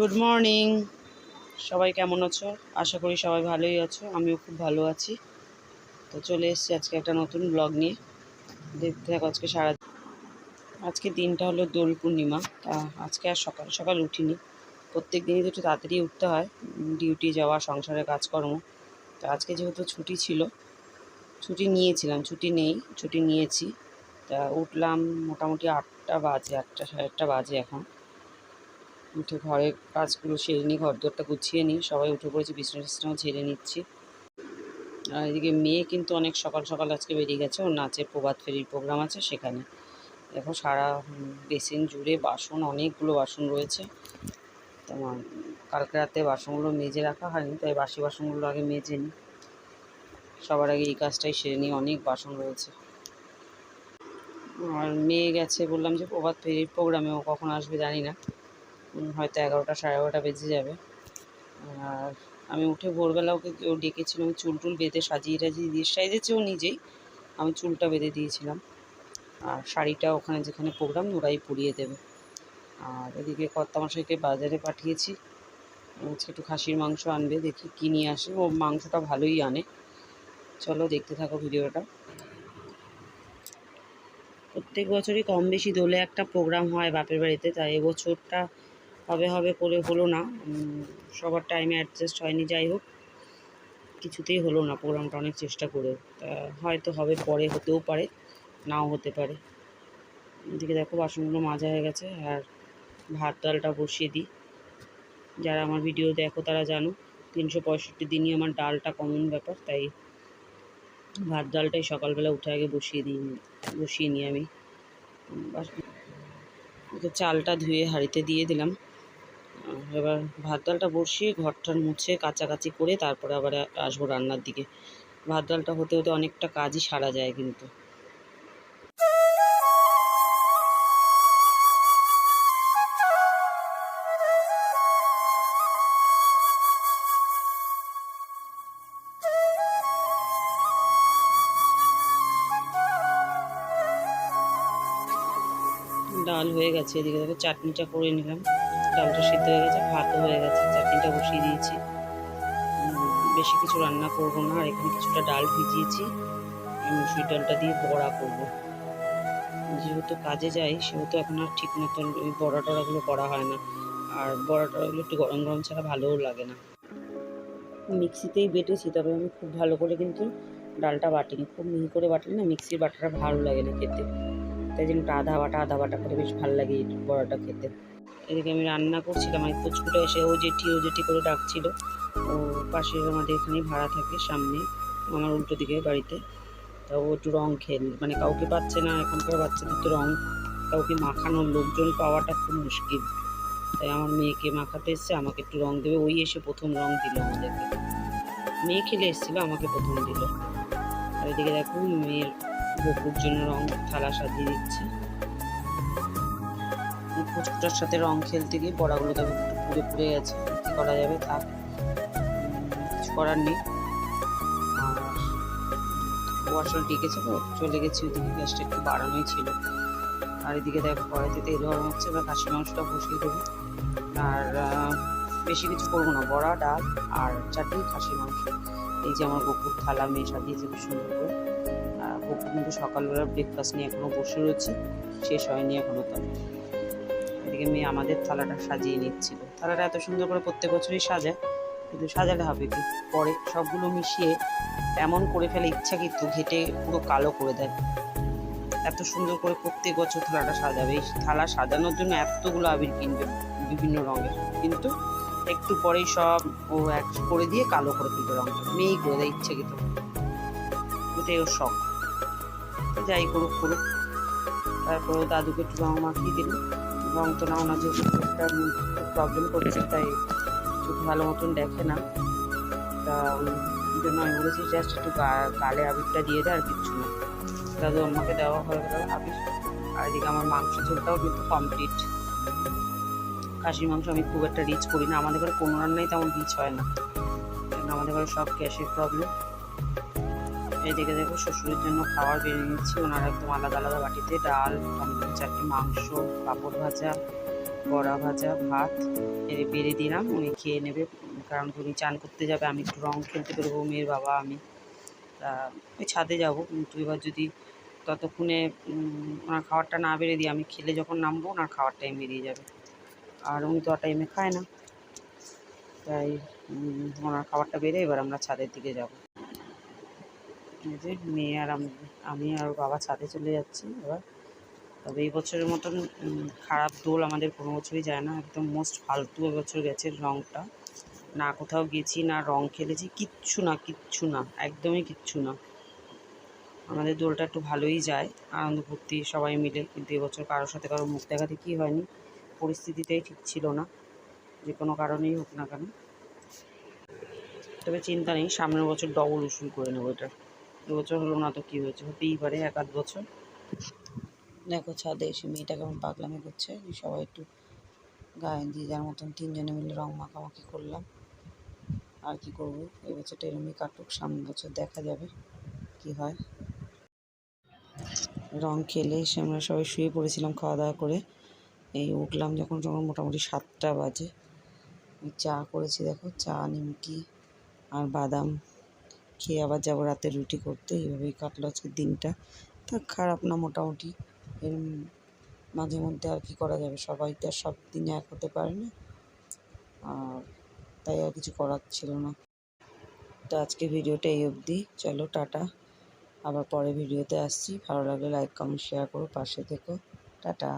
Good morning সবাই কেমন আছো? আশা করি সবাই ভালোই আছো, আমিও খুব ভালো আছি। তো চলে এসেছি আজকে একটা নতুন ব্লগ নিয়ে। দেখতে থাকো আজকে সারা আজকে দিনটা হলো দোল পূর্ণিমা, তা আজকে আর সকাল সকাল উঠিনি। প্রত্যেক দিনই তো একটু তাড়াতাড়ি উঠতে হয়, ডিউটি যাওয়া, সংসারের কাজকর্ম। তো আজকে যেহেতু ছুটি ছিল, ছুটি নিয়েছিলাম, ছুটি নেই, ছুটি নিয়েছি। তা উঠলাম মোটামুটি আটটা বাজে, আটটা সাড়ে আটটা বাজে এখন। উঠে ঘরের কাজগুলো সেরে নিই ঘর দোরটা গুছিয়ে নিই। সবাই উঠে পড়েছে, বিছনা টিছনাও ঝেড়ে নিচ্ছি। আর এদিকে মেয়ে কিন্তু অনেক সকাল সকাল আজকে বেরিয়ে গেছে, ওর নাচের প্রবাদ ফেরির প্রোগ্রাম আছে সেখানে। দেখো সারা বেসিন জুড়ে বাসন, অনেকগুলো বাসন রয়েছে। তোমার, কালকে রাতে বাসনগুলো মেজে রাখা হয়নি, তাই বাসি বাসনগুলো আগে মেজে নিই। সবার আগে এই কাজটাই সেরে নিই, অনেক বাসন রয়েছে। আর মেয়ে গেছে বললাম যে প্রবাদ ফেরির প্রোগ্রামে, ও কখন আসবে জানি না। হয়তো এগারোটা, সাড়ে এগারোটা বেজে যাবে। আর আমি উঠে ভোরবেলা ওকে ও ডেকেছিল, আমি চুল টুল বেঁধে সাজিয়ে টাজিয়ে দিয়ে, সাজিয়েছে ও নিজেই। আমি চুলটা বেঁধে দিয়েছিলাম। আর শাড়িটা ওখানে যেখানে প্রোগ্রাম ওরাই পরিয়ে দেবে। আর এদিকে কর্তামশাইকে বাজারে পাঠিয়েছি। একটু খাসির মাংস আনবে, দেখি কী নিয়ে আসে। ও মাংসটা ভালোই আনে। চলো দেখতে থাকো ভিডিওটা। প্রত্যেক বছরই কম বেশি দোলে একটা প্রোগ্রাম হয় বাপের বাড়িতে, তাই এবছরটা হবে হবে করে হলো না। সবার টাইমে অ্যাডজাস্ট হয়নি, যাই হোক। কিছুতেই হলো না প্রোগ্রামটা অনেক চেষ্টা করেও। তা হয়তো হবে, পরে হতেও পারে, নাও হতে পারে। এদিকে দেখো বাসনগুলো মাজা হয়ে গেছে, আর ভাত ডালটা বসিয়ে দিই। যারা আমার ভিডিও দেখো তারা জানো, তিনশো পঁয়ষট্টি দিনই আমার ডালটা কমন ব্যাপার, তাই ভাত ডালটাই সকালবেলা উঠে আগে বসিয়ে দিই, বসিয়ে নিই আমি। চালটা ধুয়ে হাঁড়িতে দিয়ে দিলাম। এবার ভাত ডালটা বসিয়ে ঘরটার মুছে কাচাকাচি করে তারপরে আবার আসব রান্নার দিকে। ভাত ডালটা হতে হতে অনেকটা কাজই সারা যায় কিন্তু। ডাল হয়ে গেছে এদিকে দেখো, চাটনিটা করে নিলাম। ডালটা সিদ্ধ হয়ে গেছে ভাতও হয়ে গেছে, চাটনিটা বসিয়ে দিয়েছি। বেশি কিছু রান্না করব না, আর এখানে কিছুটা ডাল ভিজিয়েছি। মুসুর ডালটা দিয়ে বড়া করব। যেহেতু কাজে যাই, সেহেতু এখন আর ঠিক মতন ওই বড়া টড়াগুলো করা হয় না। আর বড়া টড়াগুলো একটু গরম গরম ছাড়া ভালোও লাগে না। মিক্সিতেই বেটেছি, তবে আমি খুব ভালো করে কিন্তু ডালটা বাটিনি। খুব মিহি করে বাটলে না, মিক্সির বাটাটা ভালো লাগে না খেতে। তাই জন্য একটু আধা বাটা আধা বাটা করে বেশ ভালো লাগে বড়াটা খেতে। এদিকে আমি রান্না করছিলাম আমি পুচকুটা এসে ও জেঠি ও জেঠি করে ডাকছিল। ও পাশে আমাদের এখানেই ভাড়া থাকে সামনে, আমার উল্টো দিকে বাড়িতে। তা ও একটু রঙ খেল মানে কাউকে পাচ্ছে না, এখনকার বাচ্চাদের তো রং। কাউকে মাখানোর লোকজন পাওয়াটা খুব মুশকিল। তাই আমার মেয়েকে মাখাতে এসছে, আমাকে একটু রঙ দেবে। ওই এসে প্রথম রঙ দিল আমাদেরকে। মেয়ে খেলে এসেছিল, আমাকে প্রথম দিল। আর এদিকে দেখো, মেয়ের বকুর জন্য রং থালা সাজিয়ে দিচ্ছে। ফুচকুটার সাথে রং খেলতে গিয়ে বড়াগুলো একটু পুড়ে পুড়ে গেছে। কী করা যাবে থাক কিছু করার নেই। আর ও আসলে ডেকেছে তো, চলে গেছি ওদিকে, গ্যাসটা একটু বাড়ানোই ছিল। আর এদিকে দেখো কড়াইতে তেল গরম হচ্ছে, এবার খাসি মাংসটা বসিয়ে দেবো। আর বেশি কিছু করব না, বড়া, ডাল আর চাটনি খাসি মাংস। এই যে আমার বকুর থালা মেয়ে সাজিয়েছে, খুব সুন্দর করে। আর কিন্তু সকালবেলা ব্রেকফাস্ট নিয়ে এখনও বসে রয়েছে। শেষ হয়নি এখনও তার এদিকে মেয়ে আমাদের থালাটা সাজিয়ে নিচ্ছিল। থালাটা এত সুন্দর করে প্রত্যেক বছরই সাজায়, কিন্তু সাজালে হবে কি? পরে সবগুলো মিশিয়ে এমন করে ফেলে ইচ্ছা কিন্তু ঘেটে পুরো কালো করে দেয়। এত সুন্দর করে প্রত্যেক বছর থালাটা সাজাবে। এই থালা সাজানোর জন্য এতগুলো আবির কিনবে বিভিন্ন রঙের। কিন্তু একটু পরেই সব ও এক করে দিয়ে কালো করে ফেলবে রঙটা। মেয়েই করে দেয় ইচ্ছে কিন্তু ওটাই ওর শখ। যাই করুক করুক তারপর দাদুকে একটু রং মাখিয়ে দিল রং তো না যেহেতু একটা প্রবলেম করছে, তাই চোখ ভালো মতন দেখে না। তা জন্য আমি বলেছি জাস্ট একটু গালে আবিরটা দিয়ে দেয় আর কিচ্ছু না। দাদু আমাকে দেওয়া হয়ে গেল আবির। আর এদিকে আমার মাংস ঝোলটাও কিন্তু কমপ্লিট খাসির মাংস আমি খুব একটা রিচ করি না। আমাদের ঘরে কোনো রান্নাই তেমন রিচ হয় না। আমাদের ঘরে সব গ্যাসের প্রবলেম এইদিকে দেখো শ্বশুরের জন্য খাবার বেরিয়ে নিচ্ছি। ওনারা একদম আলাদা আলাদা বাটিতে ডাল, টমেটো, চাটনি, মাংস, পাঁপড় ভাজা, বড়া ভাজা, ভাত এর বেড়ে দিলাম। উনি খেয়ে নেবে, কারণ উনি চান করতে যাবে আমি একটু রং খেলতে বেরোবো মেয়ের বাবা, আমি। তা ওই ছাদে যাব। কিন্তু এবার যদি ততক্ষণে ওনার খাবারটা না বেড়ে দিই, আমি খেলে যখন নামবো, ওনার খাবার টাইম বেরিয়ে যাবে। আর উনি তো আর টাইমে খায় না। তাই ওনার খাবারটা বেড়ে এবার আমরা ছাদের দিকে যাব। যে মেয়ে আর আমি আর বাবা ছাদে চলে যাচ্ছি এবার। তবে এই বছরের মতন খারাপ দোল আমাদের কোনো বছরই যায় না। একদম মোস্ট ফালতু এবছর গেছে রঙটা না কোথাও গেছি, না রং খেলেছি, কিচ্ছু না কিচ্ছু না, একদমই কিচ্ছু না। আমাদের দোলটা একটু ভালোই যায়, আনন্দ ফুর্তি সবাই মিলে। কিন্তু এবছর কারোর সাথে কারোর মুখ দেখাতে দেখি হয়নি, পরিস্থিতিটাই ঠিক ছিল না, যে কোনো কারণেই হোক না কেন। তবে চিন্তা নেই, সামনের বছর ডবল উসুল করে নেব এটা। এবছর হলো না তো কী হয়েছে? হতেই পারে এক আধ বছর। দেখো ছাদে এসে মেয়েটা কেমন পাগলামি করছে। সবাই একটু গায়ে দিয়ে যার মতন তিনজনে মিলে রং মাখামাখি করলাম। আর কি করব? এবছরটা এরমই কাটুক, সামনের বছর দেখা যাবে কি হয়। রং খেলে এসে আমরা সবাই শুয়ে পড়েছিলাম খাওয়া দাওয়া করে। এই উঠলাম যখন যখন মোটামুটি সাতটা বাজে। চা করেছি দেখো, চা, নিমকি আর বাদাম। খেয়ে আবার যাব রাতে রুটি করতে। এইভাবেই কাটলো আজকের দিনটা। তা খারাপ না মোটামুটি। এর মাঝে মধ্যে আর কি করা যাবে? সবাই তো আর সব দিনে এক হতে পারে না। আর তাই আর কিছু করার ছিল না। তো আজকে ভিডিওটা এই অবধি। চলো, টাটা। আবার পরে ভিডিওতে আসছি। ভালো লাগলে লাইক, কমেন্ট, শেয়ার করো, পাশে থেকো। টাটা।